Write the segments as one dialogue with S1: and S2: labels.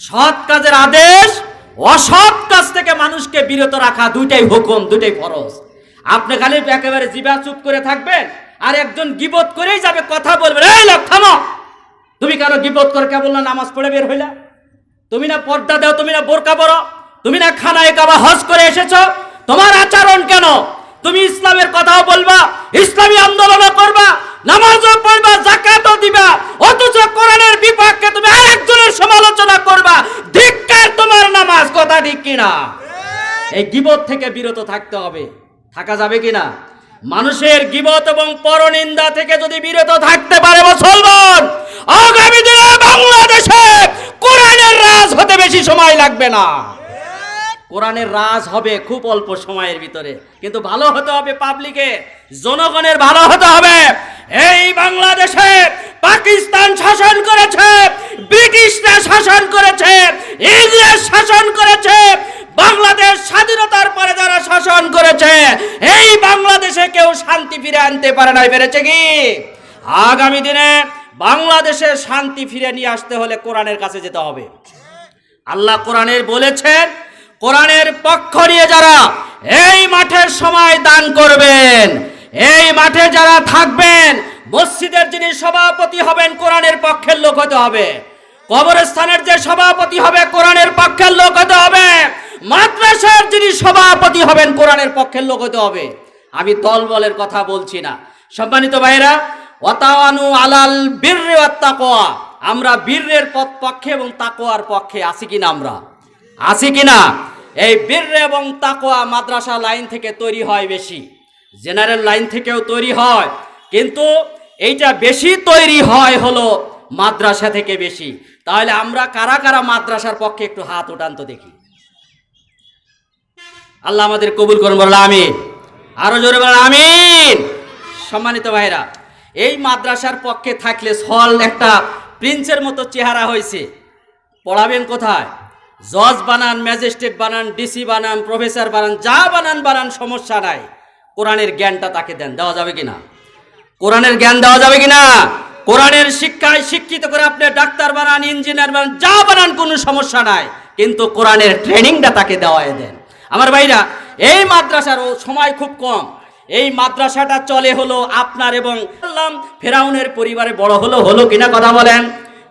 S1: সৎ কাজের আদেশ, অসৎ কাজ থেকে মানুষকে বিরত রাখা, দুইটাই হুকুম, দুইটাই ফরজ। আপনি খালি একেবারে জিবা চুপ করে থাকবেন, আর একজন গিবত করেই যাবে, কথা বলবেন, এই লোক তুমি কেন গিবত করে কেবল না নামাজ পড়ে বের হইলা? তুমি না পর্দা দাও, তুমি না বোরকা পরো, তুমি না খানায় কাবা হজ করে এসেছ? তোমার আচরণ কেন? তুমি ইসলামের কথাও বলবা, ইসলামী আন্দোলনও করবা নামাজও পড়বা জাকাতও দিবা, অথচ কোরআনের বিপক্ষে তুমি আরেকজনের সমালোচনা করবা। ধিক্কার তোমার নামাজ, কথা ঠিক কিনা? এই গিবত থেকে বিরত থাকতে হবে। থাকা যাবে কিনা? মানুষের গিবত এবং পরনিন্দা থেকে যদি বিরত থাকতে পারে মুসলমান, আগামী দিনে বাংলাদেশে কোরআনের রাজ হতে বেশি সময় লাগবে না। কোরআনের রাজ হবে খুব অল্প সময়ের ভিতরে। কিন্তু ভালো হতে হবে পাবলিকে, জনগণের ভালো হতে হবে। এই বাংলাদেশে পাকিস্তান শাসন করেছে, ব্রিটিশরা শাসন করেছে, ইংরেজ শাসন করেছে, বাংলাদেশ স্বাধীনতার পরে যারা শাসন করেছে, এই বাংলাদেশে কেউ শান্তি ফিরে আনতে পারে নাই, পেরেছে কি? আগামী দিনে বাংলাদেশে শান্তি ফিরে নিয়ে আসতে হলে কোরআনের কাছে যেতে হবে। আল্লাহ কোরআনের বলেছেন কোরআনের পক্ষ নিয়ে যারা এই মাঠের সময় দান করবেন, এই মাঠে যারা থাকবেন, মসজিদের যিনি সভাপতি হবেন, কোরআনের পক্ষের লোক হতে হবে। কবরস্থানের যে সভাপতি হবে, কোরআনের পক্ষের লোক হতে হবে। মাদ্রাসার যিনি সভাপতি হবেন, কোরআনের পক্ষের লোক হতে হবে। আমি দল বলের কথা বলছি না। সম্মানিত ভাইরা ওয়াতাওয়ানু আলাল বীররে ওয়াত তাকওয়া। আমরা বীরের পথ পক্ষে এবং তাকোয়ার পক্ষে আছি কিনা আমরা? আছি কিনা? এই বীররে এবং তাকোয়া মাদ্রাসা লাইন থেকে তৈরি হয় বেশি। জেনারেল লাইন থেকেও তৈরি হয়। কিন্তু এইটা বেশি তৈরি হয় হলো মাদ্রাসা থেকে বেশি। তাহলে আমরা কারা কারা মাদ্রাসার পক্ষে একটু হাত উঠান তো দেখি। আল্লাহ আমাদের কবুল করুন বললাম আমিন। আরও জোরে বলেন আমিন। সম্মানিত ভাইরা এই মাদ্রাসার পক্ষে থাকলে সল একটা প্রিন্সের মতো চেহারা হয়েছে পড়াবেন কোথায়? জজ বানান, ম্যাজিস্ট্রেট বানান, ডিসি বানান, প্রফেসর বানান, যা বানান বানান, সমস্যা নাই। কোরআনের জ্ঞানটা তাকে দেন, দেওয়া যাবে কিনা? কোরআনের জ্ঞান দেওয়া যাবে কিনা? কোরআনের শিক্ষায় শিক্ষিত করে আপনি ডাক্তার বানান, ইঞ্জিনিয়ার বানান, যা বানান, কোনো সমস্যা নাই। কিন্তু কোরআনের ট্রেনিংটা তাকে দেওয়ায় দেন। আমার ভাইরা, এই মাদ্রাসার সময় খুব কম। এই মাদ্রাসাটা চলে হলো আপনার এবং ফেরাউনের পরিবারে বড় হলো হলো কিনা কথা বলেন।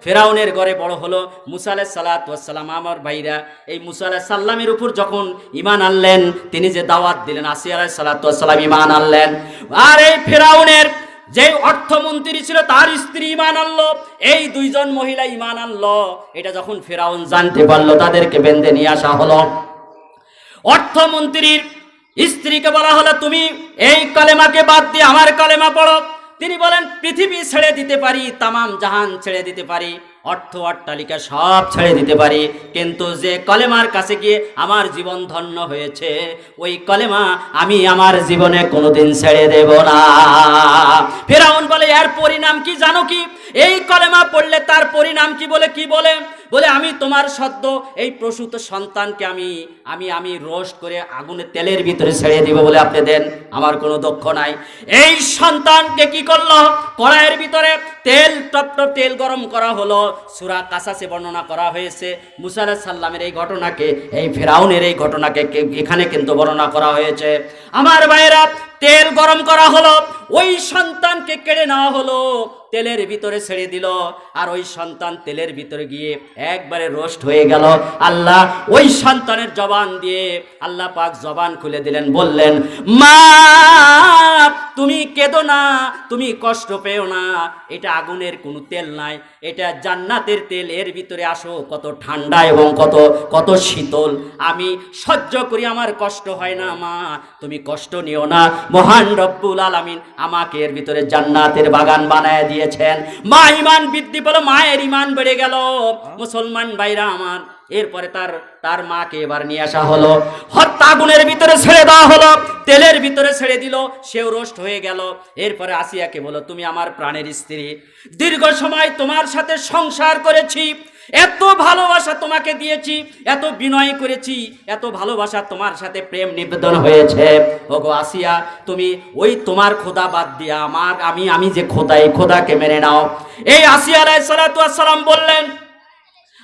S1: ফেরাউনের ঘরে বড় হলো মুসা আলাহ সালাতাম আমার ভাইরা, এই মুসা আলাহ সাল্লামের উপর যখন ইমান আনলেন, তিনি যে দাওয়াত দিলেন, আসি আলাহ সালাতাম ইমান আনলেন। আর এই ফেরাউনের যে অর্থমন্ত্রী ছিল, তার স্ত্রী ইমান আনলো, এই দুইজন মহিলা ইমান আনলো। এটা যখন ফেরাউন জানতে পারল, তাদেরকে বেঁধে নিয়ে আসা হলো। অর্থমন্ত্রীর স্ত্রীকে বলা হলো, তুমি এই কালেমাকে বাদ দিয়ে আমার কালেমা পড়ো। তিনি বলেন, পৃথিবী ছেড়ে দিতে পারি, তামাম জাহান ছেড়ে দিতে পারি, অর্থ, অট্টালিকা সব ছেড়ে দিতে পারি, কিন্তু যে কলেমার কাছে গিয়ে আমার জীবন ধন্য হয়েছে, ওই কলেমা আমি আমার জীবনে কোনোদিন ছেড়ে দেব না। ফেরাউন বলে, এর পরিণাম কি জানো কি? এই কলেমা পড়লে তার পরিণাম কি বলে কি বলে? বলে, আমি তোমার সদ্য এই প্রসূত সন্তানকে আমি আমি আমি রোস্ট করে আগুনে তেলের ভিতরে ছেড়ে দিব বলে আপনি দেন। আমার কোনো দক্ষ নাই। এই সন্তানকে কি করল? কড়াইয়ের ভিতরে তেল, টপ টপ তেল গরম করা হলো। সুরা কাসাসে বর্ণনা করা হয়েছে। মুসা আলাহিস সাল্লামের এই ঘটনাকে, এই ফেরাউনের এই ঘটনাকে এখানে কিন্তু বর্ণনা করা হয়েছে। আমার ভাইয়েরা, তেল গরম করা হলো, ওই সন্তানকে কেড়ে নেওয়া হলো, তেলের ভিতরে ছেড়ে দিল। আর ওই সন্তান তেলের ভিতরে গিয়ে একবারে রোস্ট হয়ে গেল। আল্লাহ ওই সন্তানের জবান দিয়ে আল্লাহ পাক জবান খুলে দিলেন, বললেন, মা তুমি কেঁদো না, তুমি কষ্ট পেও না। এটা আগুনের কোনো তেল নাই, এটা জান্নাতের তেল। এর ভিতরে আসো, কত ঠান্ডা এবং কত কত শীতল। আমি সহ্য করি, আমার কষ্ট হয় না, মা। তুমি কষ্ট নিও না। মহান রব্বুল আলামিন আমাকে এর ভিতরে জান্নাতের বাগান বানায় দিয়েছেন। মা, ইমান বৃদ্ধি পেল, মায়ের ইমান বেড়ে গেল। মুসলমান ভাইরা আমার এরপরে তার তার মাকে এবার নিয়ে আসা হলো। হত্যা আগুনের ভিতরে ছেড়ে দেওয়া হলো। তেলের ভিতরে ছেড়ে দিল। সেও রোস্ট হয়ে গেল। এরপরে আসিয়াকে বলো তুমি আমার প্রাণের স্ত্রী। দীর্ঘ সময় তোমার সাথে সংসার করেছি। এত ভালোবাসা তোমাকে দিয়েছি। এত বিনয় করেছি। এত ভালোবাসা তোমার সাথে প্রেম নিবেদন হয়েছে। ওগো আসিয়া, তুমি ওই তোমার খোদা বাদ দিয়া আমার, আমি আমি যে খোদা এই খোদাকে মেনে নাও। এই আসিয়া ওয়াস সালাম বললেন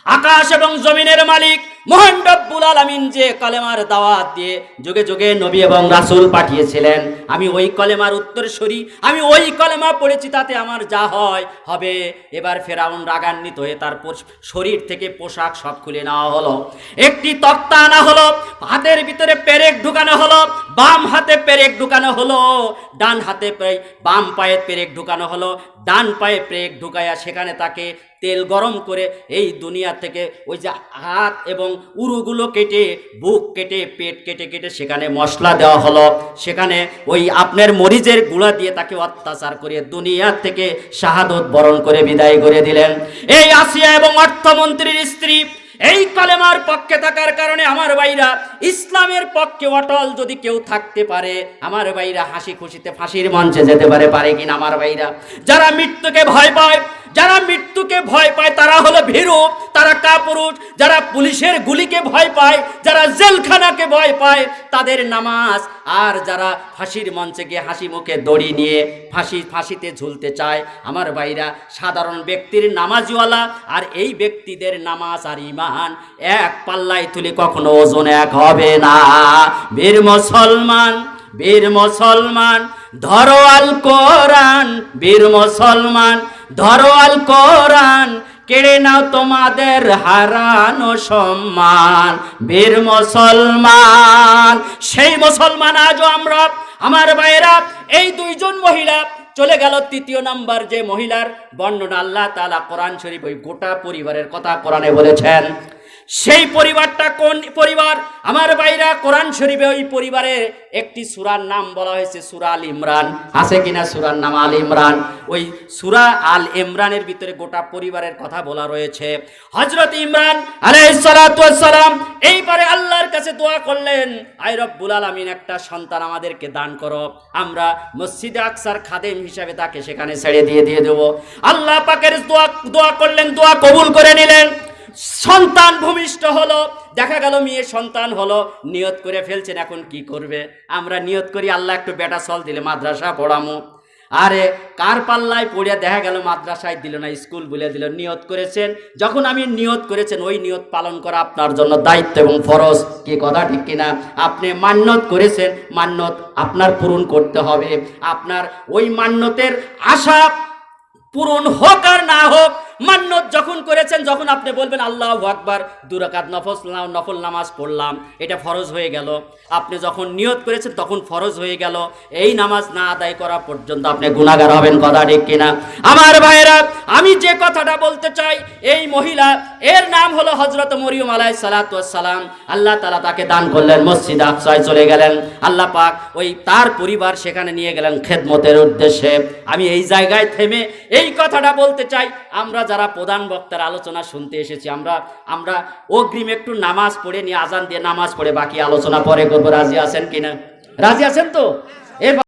S1: আকাশ এবং জমিনের মালিক মহান রব্বুল আলামিন যে কলেমার দাওয়াত দিয়ে যুগে যুগে নবী এবং রাসূল পাঠিয়েছিলেন। আমি ওই কলেমার উত্তরসূরি, আমি ওই কলেমা পড়েছি তাতে আমার যা হয় হবে। এবার ফেরাউন রাগান্বিত হয়ে তার শরীর থেকে পোশাক সব খুলে নেওয়া হলো। একটি তক্তা আনা হলো, হাতের ভিতরে পেরেক ঢুকানো হলো, বাম হাতে পেরেক ঢুকানো হলো, ডান হাতে বাম পায়ে পেরেক ঢুকানো হলো, ডান পায়ে পেরেক ঢুকায়া সেখানে তাকে তেল গরম করে এই দুনিয়া থেকে ওই যে হাত এবং উরুগুলো কেটে, বুক কেটে, পেট কেটে কেটে সেখানে মশলা দেওয়া হলো। সেখানে ওই আপনার মরিচের গুঁড়া দিয়ে তাকে অত্যাচার করে দুনিয়া থেকে শাহাদত বরণ করে বিদায় করে দিলেন। এই আসিয়া এবং অর্থমন্ত্রীর স্ত্রী এই কলেমার পক্ষে থাকার কারণে আমার ভাইরা ইসলামের পক্ষে অটল যদি কেউ থাকতে পারে, আমার ভাইরা হাসি খুশিতে ফাঁসির মঞ্চে যেতে পারে পারে কিনা আমার ভাইরা? যারা মৃত্যুকে ভয় পায় যারা মৃত্যুকে ভয় পায়, তারা হলো ভীরু, তারা কাপুরুষ। যারা পুলিশের গুলিকে ভয় পায়, যারা জেলখানাকে ভয় পায়, তাদের নামাজ। আর যারা ফাঁসির মঞ্চে গিয়ে হাসি মুখে দড়ি নিয়ে ফাঁসি, ফাঁসিতে ঝুলতে চায়, আমার ভাইরা, সাধারণ ব্যক্তির নামাজওয়ালা। আর এই ব্যক্তিদের নামাজ আর ইমান এক পাল্লায় তুলে কখনো ওজন এক হবে না। বীর মুসলমান বীর মুসলমান, ধরো আল কোরআন, বীর মুসলমান ধরো আল কোরআন, কেড়ে নাও তোমাদের হারানো সম্মান। বীর মুসলমান, সেই মুসলমান আজও আমরা, আমার ভাইরা এই দুইজন মহিলা, চলে গেল তৃতীয় নাম্বার যে মহিলার বর্ণনা আল্লাহ তালা কোরআন শরীফ ওই গোটা পরিবারের কথা কোরআনে বলেছেন। সেই পরিবারটা কোন পরিবার? আমার ভাইরা কোরআন শরীফে ওই পরিবারের একটি সুরার নাম বলা হয়েছে সুরা আল ইমরান। আছে কিনা সুরার নাম আল ইমরান? ওই সুরা আল ইমরানের ভিতরে গোটা পরিবারের কথা বলা রয়েছে। হজরত ইমরান আলাইসালাম এইবারে আল্লাহর কাছে দোয়া করলেন আই রব্বুল আলামিন, একটা সন্তান আমাদেরকে দান করো। আমরা মসজিদে আকসার খাদেম হিসাবে তাকে সেখানে ছেড়ে দিয়ে দিয়ে দেবো। আল্লাহ পাকের দোয়া দোয়া করলেন, দোয়া কবুল করে নিলেন। সন্তান ভূমিষ্ঠ হলো, দেখা গেল মেয়ে সন্তান হলো, নিয়ত করে ফেলছেন, এখন কি করবে? আমরা নিয়ত করি, আল্লাহ একটু বেটা চল দিলে মাদ্রাসা পড়ামো। আরে, কার পাল্লায় পড়িয়া দেখা গেল মাদ্রাসায় দিল না, স্কুল বলে দিল, নিয়ত করেছেন? যখন আমি নিয়ত করেছেন, ওই নিয়ত পালন করা আপনার জন্য দায়িত্ব এবং ফরজ। কি কথা ঠিক কিনা? আপনি মান্যত করেছেন, মান্যত আপনার পূরণ করতে হবে। আপনার ওই মান্যতের আশা পূরণ হোক আর না হোক মান্যত যখন করেছেন, যখন আপনি বলবেন, আল্লাহ আকবার দুরাকাত নফল নফল নামাজ পড়লাম, এটা ফরজ হয়ে গেল। আপনি যখন নিয়ত করেছেন, তখন ফরজ হয়ে গেল। এই নামাজ না আদায় করা পর্যন্ত আপনি গুণাগার হবেন, কথা ঠিক কিনা? আমার ভাইয়েরা, আমি যে কথাটা বলতে চাই, এই মহিলা, এর নাম হলো হজরত মরিয়ম আলাই সালাম। আল্লাহ তালা তাকে দান করলেন, মসজিদ আফসায় চলে গেলেন। আল্লাহ পাক ওই তার পরিবার সেখানে নিয়ে গেলেন খেদমতের উদ্দেশ্যে। আমি এই জায়গায় থেমে এই কথাটা বলতে চাই, আমরা যারা প্রধান বক্তার আলোচনা শুনতে এসেছি, আমরা আমরা অগ্রিম একটু নামাজ পড়ে নিয়ে আজান দিয়ে নামাজ পড়ে বাকি আলোচনা পরে করব। রাজি আছেন কিনা? রাজি আছেন তো? এর